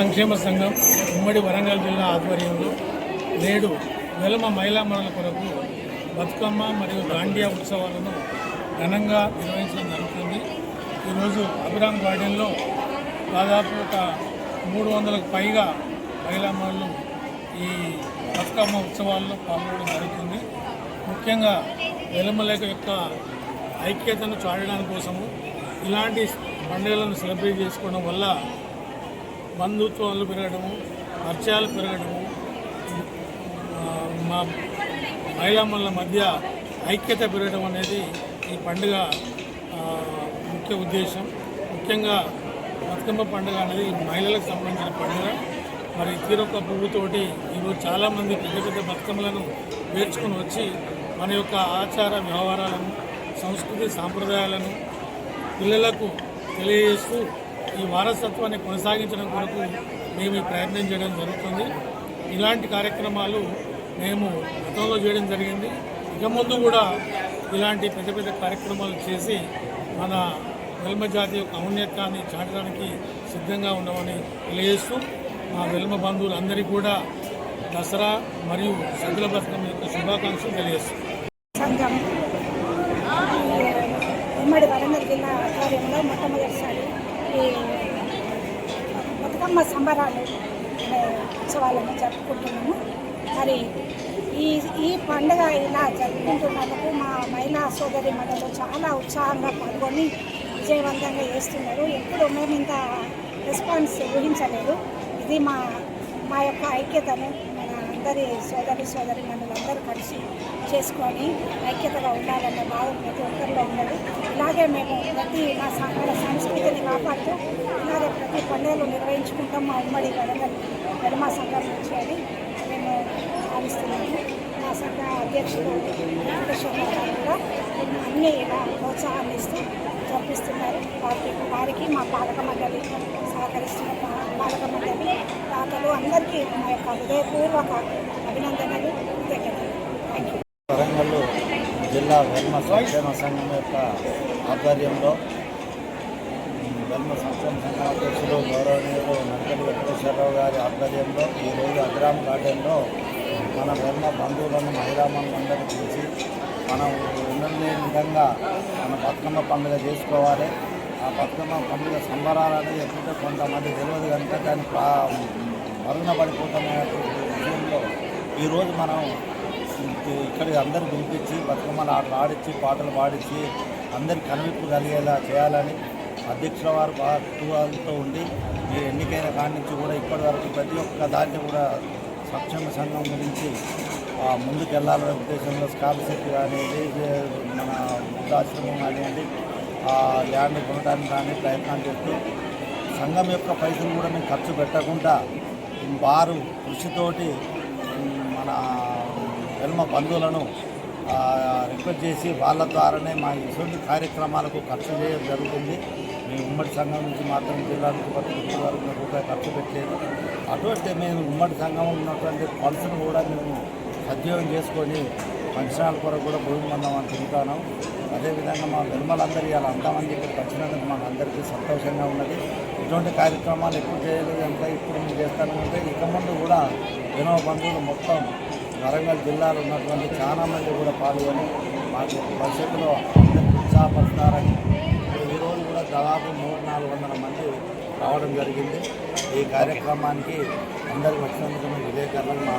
సంక్షేమ సంఘం ఉమ్మడి వరంగల్ జిల్లా ఆధ్వర్యంలో నేడు వెలమ మహిళా మరల కొరకు బతుకమ్మ మరియు దాండియా ఉత్సవాలను ఘనంగా నిర్వహించడం జరుగుతుంది. ఈరోజు అభిరామ్ గార్డెన్లో దాదాపు ఒక మూడు వందలకు పైగా మహిళా మనులు ఈ బతుకమ్మ ఉత్సవాల్లో పాల్గొనడం జరుగుతుంది. ముఖ్యంగా వెలమలేక యొక్క ఐక్యతను చాడడానికి కోసము ఇలాంటి పండుగలను సెలబ్రేట్ చేసుకోవడం వల్ల బంధుత్వాలు పెరగడము పరిచయాలు పెరగడము మా మహిళామణుల మధ్య ఐక్యత పెరగడం అనేది ఈ పండుగ ముఖ్య ఉద్దేశం. ముఖ్యంగా బతుకమ్మ పండుగ అనేది మహిళలకు సంబంధించిన పండుగ. మరి తీరొక్క పువ్వుతోటి ఈరోజు చాలామంది పెద్ద పెద్ద బతుకమ్మలను పేర్చుకొని వచ్చి మన యొక్క ఆచార వ్యవహారాలను సంస్కృతి సాంప్రదాయాలను పిల్లలకు తెలియజేస్తూ ఈ వారసత్వాన్ని కొనసాగించడం కొరకు మేము ఈ ప్రయత్నం చేయడం జరుగుతుంది. ఇలాంటి కార్యక్రమాలు మేము గతంలో చేయడం జరిగింది. ఇక ముందు కూడా ఇలాంటి పెద్ద పెద్ద కార్యక్రమాలు చేసి మన వెల్మ జాతి యొక్క ఔన్నత్యాన్ని చాటడానికి సిద్ధంగా ఉండమని తెలియజేస్తూ మా వెల్మ బంధువులందరికీ కూడా దసరా మరియు సద్దుల బతుకమ్మ యొక్క శుభాకాంక్షలు తెలియజేస్తున్నాం ఉమ్మడి వరంగల్ జిల్లా ఆధ్వర్యంలో మొట్టమొదటిసారి ఈ బతుకమ్మ సంబరాలు ఉత్సవాలను జరుపుకుంటున్నాము. మరి ఈ ఈ పండుగ ఇలా జరుపుకుంటున్నందుకు మా మహిళా సోదరి మండలు చాలా ఉత్సాహంగా పాల్గొని విజయవంతంగా చేస్తున్నారు. ఎప్పుడు మేము ఇంత రెస్పాన్స్ ఊహించలేదు. ఇది మా మా యొక్క ఐక్యతను మన అందరి సోదరి సోదరి మనులందరూ కలిసి చేసుకొని ఐక్యతగా ఉండాలన్న భావం ప్రతి ఒక్కరిలో ఉండాలి ఇలాగే మేము ప్రతి మా స- మన సంస్కృతిని కాపాడుతూ ఇలాగే ప్రతి పండుగలు నిర్వహించుకుంటాం. మా ఉమ్మడి వరంగల్ ధర్మ సంఘం నుంచి అని మేము భావిస్తున్నాము. మా సంఘ అధ్యక్షుడు వెంకటేశ్వర కూడా అన్ని ఇలా ప్రోత్సాహాన్ని ఇస్తూ జరిపిస్తున్నారు. వారికి వారికి మా పాలక మండలి సహకరిస్తున్న పాలక మండలి దాతలు అందరికీ మా యొక్క హృదయపూర్వక అభినందనలు కృతజ్ఞతలు. థ్యాంక్ యూ జిల్లా ధర్మ సంక్షేమ సంఘం యొక్క ఆధ్వర్యంలో ధర్మ సంక్షేమ సంఘం అధ్యక్షులు గౌరవనీయులు నక్కలి వెంకటేశ్వరరావు గారి ఆధ్వర్యంలో ఈరోజు అగ్రామ్ గార్డెన్లో మన వెల్మ బంధువులను మహిళామణులందరూ పిలిచి మనం ఉన్నదే విధంగా మన బతుకమ్మ పండుగ చేసుకోవాలి. ఆ బతుకమ్మ పండుగ సంబరాలు అనేది ఎప్పుడైతే కొంతమంది తెలియదు కనుక దాని ప్రా మరుగున విషయంలో ఈరోజు మనం ఇక్కడికి అందరు పిలిపించి బతుకమ్మలు ఆటలు ఆడించి పాటలు పాడించి అందరికి కనువిప్పు కలిగేలా చేయాలని అధ్యక్షుల వారు బాగా ఉండి మీరు ఎన్నికైన కాడి నుంచి కూడా ఇప్పటి వరకు ప్రతి ఒక్క దాన్ని కూడా సంక్షేమ సంఘం గురించి ఆ, ముందుకు వెళ్ళాలనే ఉద్దేశంలో స్కాలర్షిప్ కానివ్వండి మన వృద్ధాశ్రమం కానివ్వండి ల్యాండ్ కొనడానికి కానీ ప్రయత్నాలు చేస్తూ సంఘం యొక్క పైసలు కూడా మేము ఖర్చు పెట్టకుండా వారు కృషితోటి మన వెల్మ బంధువులను రిక్వెస్ట్ చేసి వాళ్ళ ద్వారానే మా ఇటువంటి కార్యక్రమాలకు ఖర్చు చేయడం జరుగుతుంది. మేము ఉమ్మడి సంఘం నుంచి మాత్రం జిల్లా నుంచి పది వరకు రూపాయలు ఖర్చు పెట్టలేదు. అటువంటి మేము ఉమ్మడి సంఘం ఉన్నటువంటి ఫండ్స్ను కూడా మేము సద్వినియోగం చేసుకొని ఫంక్షనాల కొరకు కూడా భూమి పొందాం అని అదేవిధంగా మా నిర్మలందరూ ఇలా అంతమంది ఇక్కడ వచ్చినందుకు మాకు అందరికీ సంతోషంగా ఉన్నది. ఇటువంటి కార్యక్రమాలు ఎప్పుడు చేయలేదు ఎంత ఇప్పుడు మేము చేస్తాను అంటే ఇక ముందు కూడా ఎన్నో బంధువులు మొత్తం వరంగల్ జిల్లాలో ఉన్నటువంటి చాలా మంది కూడా పాల్గొని మాకు భవిష్యత్తులో ఉత్సాహపడతారని ఈరోజు కూడా దాదాపు మూడు నాలుగు వందల మంది రావడం జరిగింది. ఈ కార్యక్రమానికి అందరికి వచ్చినందుకు మేము మా